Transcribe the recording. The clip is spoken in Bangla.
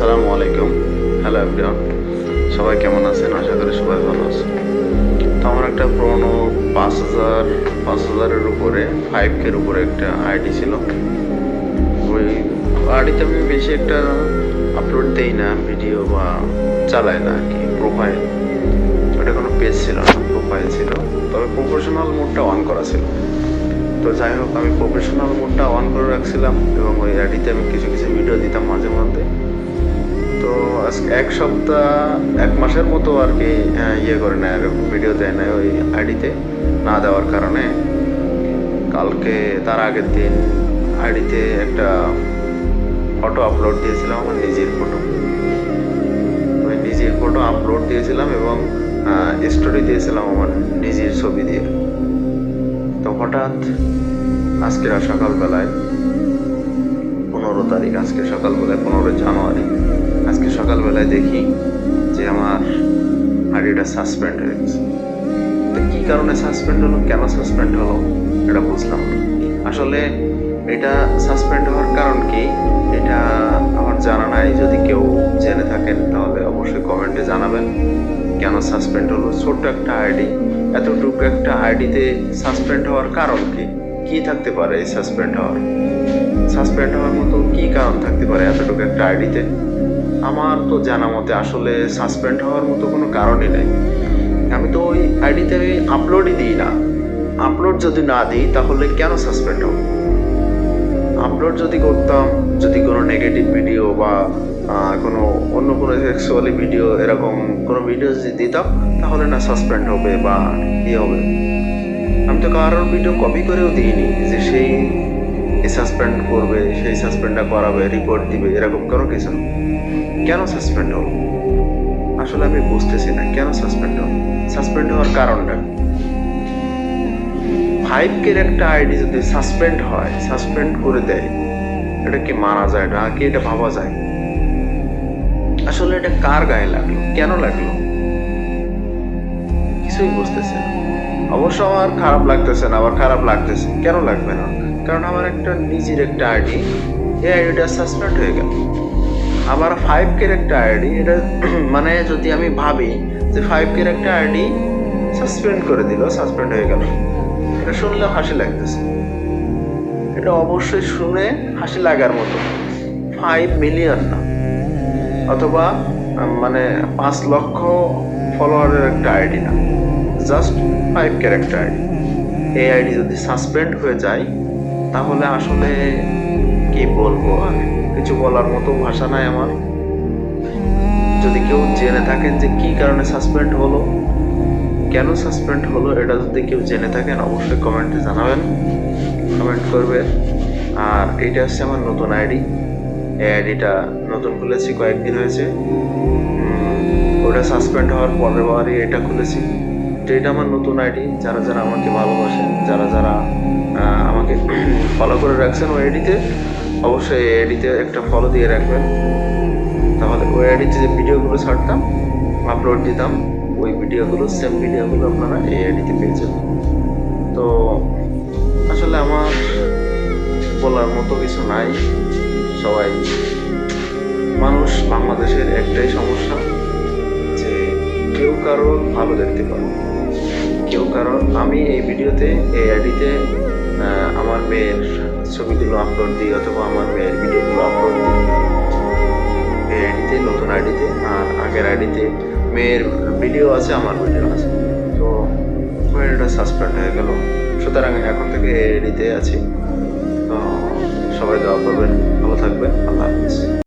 আসসালামু আলাইকুম। হ্যালো এভরিওয়ান সবাই কেমন আছেন? আশা করি সবাই ভালো আছেন। তো আমার একটা পুরোনো পাঁচ হাজার, পাঁচ হাজারের উপরে ফাইভ কের উপরে একটা আইডি ছিল। ওই আইডিতে আমি বেশি একটা আপলোড দেই না ভিডিও বা চালাই না আর কি প্রোফাইল ওটা কোনো পেজ ছিল না প্রোফাইল ছিল। তবে প্রফেশনাল মোডটা অন করা ছিল। তো যাই হোক, আমি প্রফেশনাল মোডটা অন করে রাখছিলাম এবং ওই আইডিতে আমি কিছু কিছু ভিডিও দিতাম মাঝে মধ্যে। আজকে এক সপ্তাহ, এক মাসের মতো আর কি ইয়ে করে নেয় এরকম ভিডিও দেয় না ওই আইডিতে না দেওয়ার কারণে। কালকে, তার আগের দিন আইডিতে একটা ফটো আপলোড দিয়েছিলাম আমার নিজের ফটো ওই নিজের ফটো আপলোড দিয়েছিলাম এবং স্টোরি দিয়েছিলাম আমার নিজের ছবি দিয়ে। তো হঠাৎ আজকের সকালবেলায়, পনেরো তারিখ, আজকে সকালবেলায় পনেরোই জানুয়ারি আজকে সকালবেলায় দেখি যে আমার আইডিটা সাসপেন্ড হয়ে গেছে। তো কী কারণে সাসপেন্ড হলো? কেন সাসপেন্ড হলো? এটা বুঝলাম আসলে এটা সাসপেন্ড হওয়ার কারণ কি? এটা আমার জানা নাই। যদি কেউ জেনে থাকেন, তাহলে অবশ্যই কমেন্টে জানাবেন কেন সাসপেন্ড হলো। ছোট্ট একটা আইডি এতটুকু একটা আইডিতে সাসপেন্ড হওয়ার কারণ কি? কি থাকতে পারে এই সাসপেন্ড হওয়ার? সাসপেন্ড হওয়ার মতো কি কারণ থাকতে পারে এতটুকু একটা আইডিতে আমার তো জানা মতে আসলে সাসপেন্ড হওয়ার মতো কোনো কারণই নেই। আমি তো ওই আইডিতে আমি আপলোডই দিই না। আপলোড যদি না দিই, তাহলে কেন সাসপেন্ড হব? আপলোড যদি করতাম, যদি কোনো নেগেটিভ ভিডিও বা কোনো অন্য কোনো সেক্সুয়ালি ভিডিও এরকম কোনো ভিডিও যদি দিতাম, তাহলে না সাসপেন্ড হবে বা ইয়ে হবে। আমি তো কারোর ভিডিও কপি করেও দিইনি, যে সেই সাসপেন্ড করবে, সেই সাসপেন্ডটা করাবে রিপোর্ট দিবে, এরকম কোনো কিছু। কেন সাসপেন্ড হলো? আসলে আমি বুঝতেছি না, কেন সাসপেন্ড হলো? সাসপেন্ড হওয়ার কারণটা? ফাইভ কের একটা আইডি যদি সাসপেন্ড হয় সাসপেন্ড করে দেয়, এটা কি মানা যায় না? কি এটা ভাবা যায়? আসলে এটা কার গায়ে লাগল? কেন লাগল? কিছুই বুঝতেছে না। অবশ্য আমার খারাপ লাগতেছে না, আবার খারাপ লাগতেছে, কেন লাগবে না? কারণ আমার একটা নিজের একটা আইডি এই আইডিটা সাসপেন্ড হয়ে গেল। আবার ফাইভ কের একটা আইডি এটা মানে যদি আমি ভাবি যে ফাইভ কের একটা আইডি সাসপেন্ড করে দিল সাসপেন্ড হয়ে গেল। এটা শুনলে হাসি লাগতেছে। এটা অবশ্যই শুনে হাসি লাগার মতো। ফাইভ মিলিয়ন না। অথবা মানে পাঁচ লক্ষ ফলোয়ারের একটা আইডি না। জাস্ট ফাইভ ক্যারেক্টার এই আইডি যদি সাসপেন্ড হয়ে যায় তাহলে আসলে কি বলব? আর কিছু বলার মতো ভাষা নাই আমার। যদি কেউ জেনে থাকেন যে কি কারণে সাসপেন্ড হলো, কেন সাসপেন্ড হলো, এটা যদি কেউ জেনে থাকেন, অবশ্যই কমেন্টে জানাবেন। কমেন্ট করবেন। আর এটা হচ্ছে আমার নতুন আইডি। এই আইডিটা নতুন খুলেছি, কয়েকদিন হয়েছে। ওটা সাসপেন্ড হওয়ার পরের বারই এটা খুলেছি। তো এটা আমার নতুন আইডি। যারা যারা আমাকে ভালোবাসেন, যারা যারা আমাকে ফলো করে রাখছেন ওই আইডিতে, অবশ্যই এই আইডিতে একটা ফলো দিয়ে রাখবেন। তাহলে ওই আইডিতে যে ভিডিওগুলো ছাড়তাম আপলোড দিতাম, ওই ভিডিওগুলো সেম ভিডিওগুলো আপনারা এই আইডিতে পেয়ে যাবেন। তো আসলে আমার বলার মতো কিছু নাই। সবাই, মানুষ বাংলাদেশের একটাই সমস্যা। কেউ কারোর ভালো দেখতে পারে। কেউ কারোর আমি এই ভিডিওতে, এই আইডিতে আমার মেয়ের ছবিগুলো আপলোড দিই অথবা আমার মেয়ের ভিডিওগুলো আপলোড দিই। এই আইডিতে, নতুন আইডিতে, আর আগের আইডিতে মেয়ের ভিডিও আছে, আমার ভিডিও আছে। তো আইডিটা সাসপেন্ড হয়ে গেল। সুতরাং এখন থেকে এই আইডিতে আছি। তো সবাই দোয়া করবেন, ভালো থাকবেন, আল্লাহ হাফিজ।